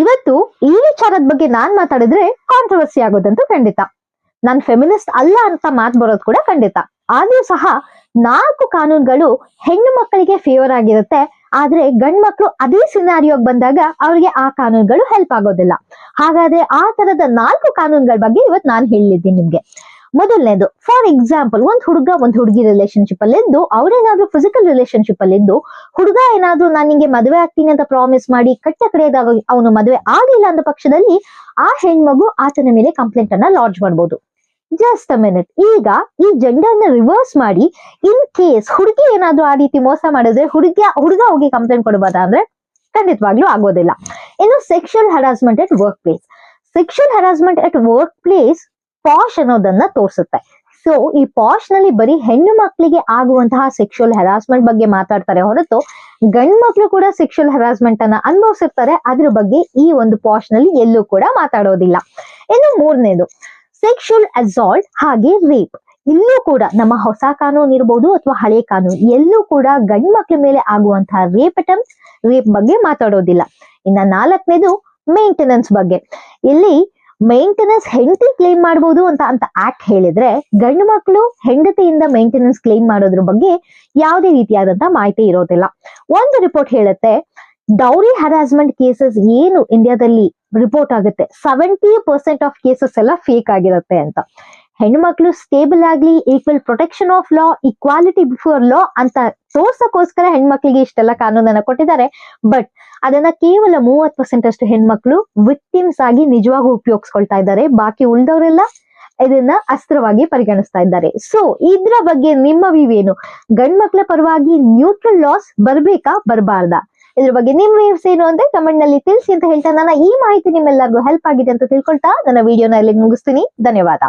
ಇವತ್ತು ಈ ವಿಚಾರದ ಬಗ್ಗೆ ನಾನ್ ಮಾತಾಡಿದ್ರೆ ಕಾಂಟ್ರವರ್ಸಿ ಆಗೋದಂತೂ ಖಂಡಿತ. ನಾನ್ ಫೆಮಿನಿಸ್ಟ್ ಅಲ್ಲ ಅಂತ ಮಾತ್ ಬರೋದು ಕೂಡ ಖಂಡಿತ. ಆದ್ರೂ ಸಹ ನಾಲ್ಕು ಕಾನೂನುಗಳು ಹೆಣ್ಣು ಮಕ್ಕಳಿಗೆ ಫೇವರ್ ಆಗಿರುತ್ತೆ. ಆದ್ರೆ ಗಂಡ್ ಮಕ್ಳು ಅದೇ ಸಿನಾರಿಯೋಗ್ ಬಂದಾಗ ಅವ್ರಿಗೆ ಆ ಕಾನೂನುಗಳು ಹೆಲ್ಪ್ ಆಗೋದಿಲ್ಲ. ಹಾಗಾದ್ರೆ ಆ ತರದ ನಾಲ್ಕು ಕಾನೂನುಗಳ ಬಗ್ಗೆ ಇವತ್ತು ನಾನು ಹೇಳಿದ್ದೀನಿ ನಿಮ್ಗೆ. ಮೊದಲನೇದು ಫಾರ್ ಎಕ್ಸಾಂಪಲ್ ಒಂದ್ ಹುಡುಗ ಒಂದ್ ಹುಡುಗಿ ರಿಲೇಶನ್ಶಿಪ್ ಅಲ್ಲಿ ಇದ್ದು ಅವ್ರೇನಾದ್ರೂ ಫಿಸಿಕಲ್ ರಿಲೇಶನ್ಶಿಪ್ ಅಲ್ಲಿ ಇದ್ದು ಹುಡುಗ ಏನಾದ್ರೂ ನಾನು ನಿಂಗೆ ಮದುವೆ ಆಗ್ತೀನಿ ಅಂತ ಪ್ರಾಮಿಸ್ ಮಾಡಿ ಕಟ್ಟ ಕಡೆಯದಾಗ ಅವನು ಮದುವೆ ಆಗಿಲ್ಲ ಅಂದ ಪಕ್ಷದಲ್ಲಿ, ಆ ಹೆಣ್ಮಗು ಆತನ ಮೇಲೆ ಕಂಪ್ಲೇಂಟ್ ಅನ್ನ ಲಾಂಚ್ ಮಾಡ್ಬೋದು. ಜಸ್ಟ್ ಅ ಮಿನಿಟ್ ಈಗ ಈ ಜೆಂಡರ್ನ ರಿವರ್ಸ್ ಮಾಡಿ ಇನ್ ಕೇಸ್ ಹುಡುಗಿ ಏನಾದ್ರೂ ಆ ರೀತಿ ಮೋಸ ಮಾಡಿದ್ರೆ, ಹುಡುಗ ಹುಡುಗ ಹೋಗಿ ಕಂಪ್ಲೇಂಟ್ ಕೊಡಬಹುದಾ ಅಂದ್ರೆ ಖಂಡಿತವಾಗ್ಲೂ ಆಗೋದಿಲ್ಲ. ಇನ್ನು sexual harassment at workplace sexual harassment at workplace POSH ಅನ್ನೋದನ್ನ ತೋರಿಸುತ್ತೆ. ಸೊ ಈ ಪಾಶ್ನಲ್ಲಿ ಬರೀ ಹೆಣ್ಣು ಮಕ್ಕಳಿಗೆ ಆಗುವಂತಹ ಸೆಕ್ಷುವಲ್ ಹೆರಾಸ್ಮೆಂಟ್ ಬಗ್ಗೆ ಮಾತಾಡ್ತಾರೆ ಹೊರತು, ಗಂಡು ಮಕ್ಕಳು ಕೂಡ ಸೆಕ್ಷುವಲ್ ಹೆರಾಸ್ಮೆಂಟ್ ಅನ್ನ ಅನುಭವಿಸಿರ್ತಾರೆ. ಅದ್ರ ಬಗ್ಗೆ ಈ ಒಂದು ಪಾಶ್ನಲ್ಲಿ ಎಲ್ಲೂ ಕೂಡ ಮಾತಾಡೋದಿಲ್ಲ. ಇನ್ನು ಮೂರನೇದು ಸೆಕ್ಷುವಲ್ ಅಸಾಲ್ಟ್ ಹಾಗೆ ರೇಪ್ ಇಲ್ಲೂ ಕೂಡ ನಮ್ಮ ಹೊಸ ಕಾನೂನು ಇರ್ಬೋದು ಅಥವಾ ಹಳೆ ಕಾನೂನು, ಎಲ್ಲೂ ಕೂಡ ಗಂಡು ಮಕ್ಕಳ ಮೇಲೆ ಆಗುವಂತಹ ರೇಪ್ ಅಟೆಂಪ್ಟ್ ರೇಪ್ ಬಗ್ಗೆ ಮಾತಾಡೋದಿಲ್ಲ. ಇನ್ನ ನಾಲ್ಕನೇದು ಮೇಂಟೆನೆನ್ಸ್ ಬಗ್ಗೆ. ಇಲ್ಲಿ ಮೇಂಟೆನೆನ್ಸ್ ಹೆಂಡತಿ ಕ್ಲೇಮ್ ಮಾಡಬಹುದು ಅಂತ ಅಂತ ಆಕ್ಟ್ ಹೇಳಿದ್ರೆ ಗಂಡು ಮಕ್ಕಳು ಹೆಂಡತಿಯಿಂದ ಮೇಂಟೆನೆನ್ಸ್ ಕ್ಲೇಮ್ ಮಾಡೋದ್ರ ಬಗ್ಗೆ ಯಾವುದೇ ರೀತಿಯಾದಂತ ಮಾಹಿತಿ ಇರೋದಿಲ್ಲ. ಒಂದು ರಿಪೋರ್ಟ್ ಹೇಳುತ್ತೆ ಡೌರಿ ಹರಾಸ್ಮೆಂಟ್ ಕೇಸಸ್ ಏನು ಇಂಡಿಯಾದಲ್ಲಿ ರಿಪೋರ್ಟ್ ಆಗುತ್ತೆ? ಸೆವೆಂಟಿ ಪರ್ಸೆಂಟ್ ಆಫ್ ಕೇಸಸ್ ಎಲ್ಲ ಫೇಕ್ ಆಗಿರುತ್ತೆ ಅಂತ. ಹೆಣ್ಮಕ್ಳು ಸ್ಟೇಬಲ್ ಆಗ್ಲಿ equal protection of law equality before law ಅಂತ ತೋರ್ಸಕ್ಕೋಸ್ಕರ ಹೆಣ್ಮಕ್ಳಿಗೆ ಇಷ್ಟೆಲ್ಲ ಕಾನೂನನ್ನ ಕೊಟ್ಟಿದ್ದಾರೆ. ಬಟ್ ಅದನ್ನ ಕೇವಲ ಮೂವತ್ ಪರ್ಸೆಂಟ್ ಅಷ್ಟು ಹೆಣ್ಮಕ್ಳು ವಿಕ್ಟಿಮ್ಸ್ ಆಗಿ ನಿಜವಾಗೂ ಉಪಯೋಗಿಸ್ಕೊಳ್ತಾ ಇದ್ದಾರೆ. ಬಾಕಿ ಉಳ್ದವರೆಲ್ಲ ಇದನ್ನ ಅಸ್ತ್ರವಾಗಿ ಪರಿಗಣಿಸ್ತಾ ಇದ್ದಾರೆ. ಸೊ ಇದ್ರ ಬಗ್ಗೆ ನಿಮ್ಮ ವ್ಯೂ ಏನು? ಗಂಡ್ ಮಕ್ಳ ಪರವಾಗಿ ನ್ಯೂಟ್ರಲ್ ಲಾಸ್ ಬರ್ಬೇಕಾ, ಬರಬಾರ್ದಾ? ಇದ್ರ ಬಗ್ಗೆ ನಿಮ್ ವ್ಯೂಸ್ ಏನು ಅಂತ ಕಮೆಂಟ್ನಲ್ಲಿ ತಿಳಿಸಿ ಅಂತ ಹೇಳ್ತಾ ನಾನು ಈ ಮಾಹಿತಿ ನಿಮ್ಮೆಲ್ಲರಿಗೂ ಹೆಲ್ಪ್ ಆಗಿದೆ ಅಂತ ತಿಳ್ಕೊಳ್ತಾ, ನನ್ನ ವಿಡಿಯೋನ ಇಲ್ಲಿ ಮುಗಿಸ್ತೀನಿ. ಧನ್ಯವಾದ.